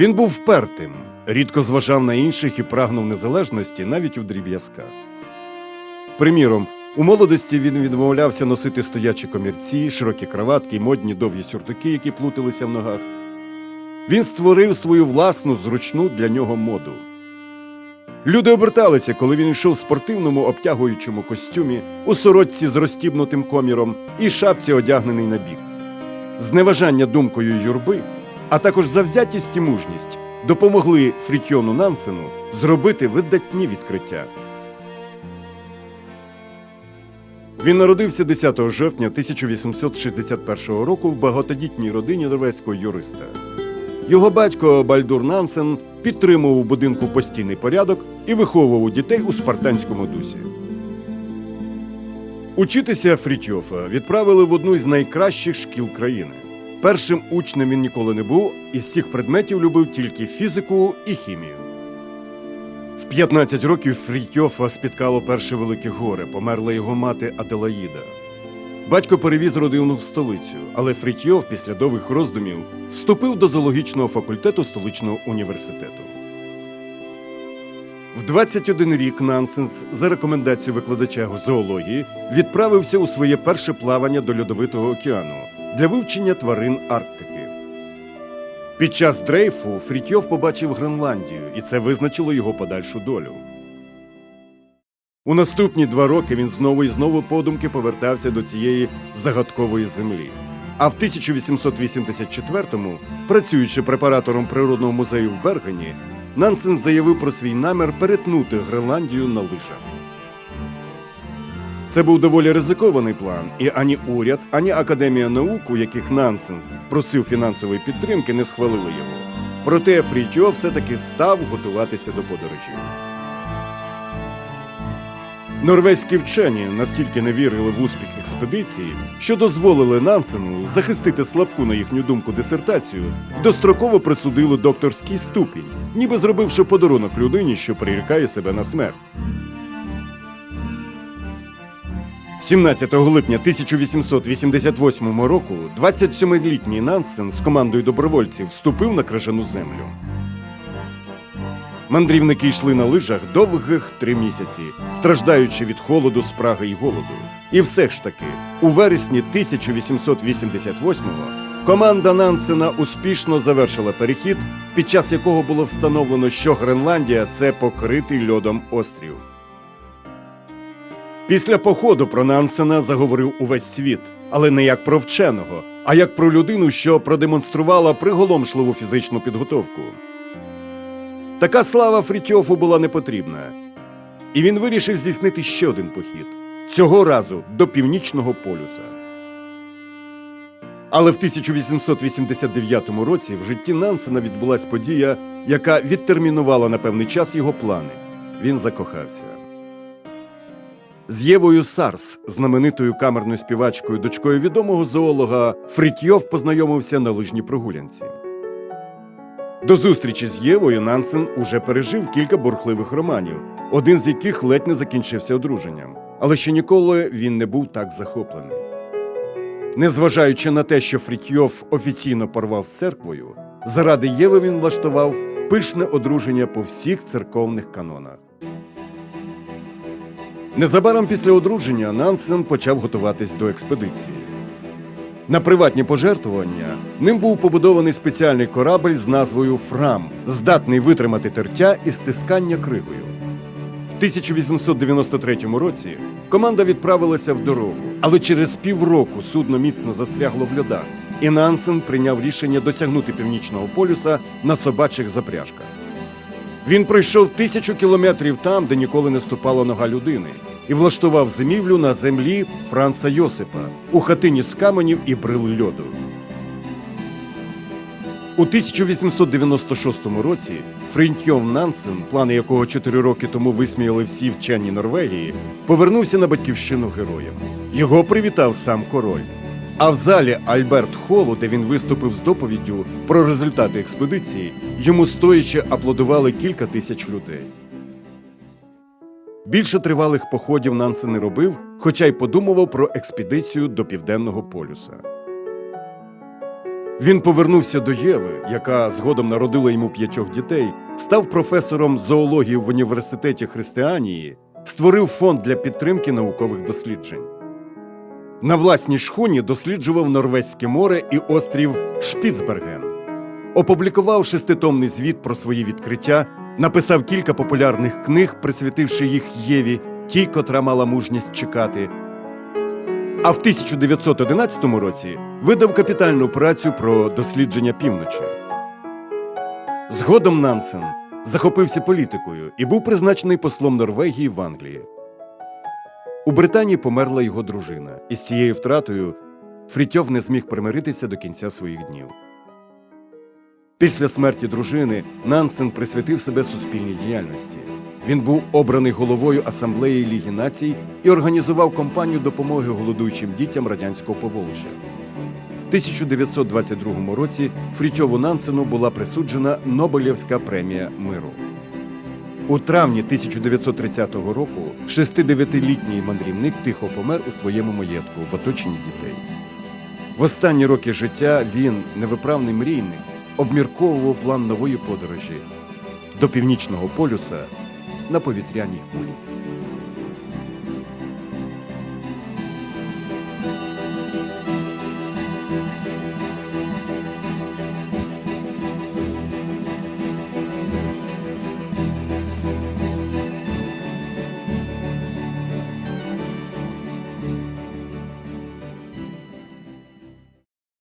Він був впертим, рідко зважав на інших і прагнув незалежності навіть у дріб'язках. Приміром, у молодості він відмовлявся носити стоячі комірці, широкі краватки модні довгі сюртуки, які плуталися в ногах. Він створив свою власну зручну для нього моду. Люди оберталися, коли він йшов в спортивному обтягуючому костюмі, у сорочці з розстібнутим коміром і шапці одягнений на бік. Зневажання думкою юрби, а також завзятість і мужність допомогли Фрітьйону Нансену зробити видатні відкриття. Він народився 10 жовтня 1861 року в багатодітній родині норвезького юриста. Його батько Бальдур Нансен підтримував у будинку постійний порядок і виховував дітей у спартанському дусі. Учитися Фрітьофа відправили в одну із найкращих шкіл країни. Першим учнем він ніколи не був, із всіх предметів любив тільки фізику і хімію. В 15 років Фрітьофа спіткало перше велике горе, померла його мати Аделаїда. Батько перевіз родину в столицю, але Фрітьйов після довгих роздумів вступив до зоологічного факультету столичного університету. В 21 рік Нансенс за рекомендацією викладача зоології відправився у своє перше плавання до Льодовитого океану для вивчення тварин Арктики. Під час дрейфу Фрітьйов побачив Гренландію, і це визначило його подальшу долю. У наступні два роки він знову і знову подумки повертався до цієї загадкової землі. А в 1884-му, працюючи препаратором природного музею в Бергені, Нансен заявив про свій намір перетнути Гренландію на лижах. Це був доволі ризикований план, і ані уряд, ані Академія наук, у яких Нансен просив фінансової підтримки, не схвалили його. Проте Фрітьо все-таки став готуватися до подорожі. Норвезькі вчені настільки не вірили в успіх експедиції, що дозволили Нансену захистити слабку на їхню думку дисертацію, достроково присудили докторський ступінь, ніби зробивши подарунок людині, що прирікає себе на смерть. 17 липня 1888 року 27-літній Нансен з командою добровольців вступив на крижану землю. Мандрівники йшли на лижах довгих три місяці, страждаючи від холоду, спраги й голоду. І все ж таки, у вересні 1888-го команда Нансена успішно завершила перехід, під час якого було встановлено, що Гренландія це покритий льодом острів. Після походу про Нансена заговорив увесь світ, але не як про вченого, а як про людину, що продемонструвала приголомшливу фізичну підготовку. Така слава Фрітьофу була не потрібна. І він вирішив здійснити ще один похід цього разу до північного полюса. Але в 1889 році в житті Нансена відбулась подія, яка відтермінувала на певний час його плани. Він закохався. З Євою Сарс, знаменитою камерною співачкою, дочкою відомого зоолога, Фрітьйов познайомився на лижній прогулянці. До зустрічі з Євою Нансен уже пережив кілька бурхливих романів, один з яких ледь не закінчився одруженням, але ще ніколи він не був так захоплений. Незважаючи на те, що Фрітьйов офіційно порвав з церквою, заради Єви він влаштував пишне одруження по всіх церковних канонах. Незабаром після одруження Нансен почав готуватись до експедиції. На приватні пожертвування ним був побудований спеціальний корабль з назвою Фрам, здатний витримати тертя і стискання кригою. В 1893 році команда відправилася в дорогу, але через півроку судно міцно застрягло в льодах, і Нансен прийняв рішення досягнути північного полюса на собачих запряжках. Він пройшов тисячу кілометрів там, де ніколи не ступала нога людини, і влаштував зимівлю на землі Франца Йосипа у хатині з каменів і брил льоду. У 1896 році Фрінтьов Нансен, плани якого чотири роки тому висміяли всі вчені Норвегії, повернувся на батьківщину героєм. Його привітав сам король. А в залі Альберт Холу, де він виступив з доповіддю про результати експедиції, йому стоячи аплодували кілька тисяч людей. Більше тривалих походів Нансен не робив, хоча й подумував про експедицію до Південного полюса. Він повернувся до Єви, яка згодом народила йому п'ятьох дітей, став професором зоології в університеті Христианії, створив фонд для підтримки наукових досліджень. На власній шхуні досліджував Норвезьке море і острів Шпіцберген. Опублікував шеститомний звіт про свої відкриття, написав кілька популярних книг, присвятивши їх Єві, тій, котра мала мужність чекати. А в 1911 році видав капітальну працю про дослідження півночі. Згодом Нансен захопився політикою і був призначений послом Норвегії в Англії. У Британії померла його дружина, і з цією втратою Фрітьов не зміг примиритися до кінця своїх днів. Після смерті дружини Нансен присвятив себе суспільній діяльності. Він був обраний головою Асамблеї Ліги націй і організував кампанію допомоги голодуючим дітям радянського Поволжя. В 1922 році Фрітьову Нансену була присуджена Нобелівська премія миру. У травні 1930 року 69-літній мандрівник тихо помер у своєму маєтку в оточенні дітей. В останні роки життя він, невиправний мрійник, обмірковував план нової подорожі до північного полюса на повітряній кулі.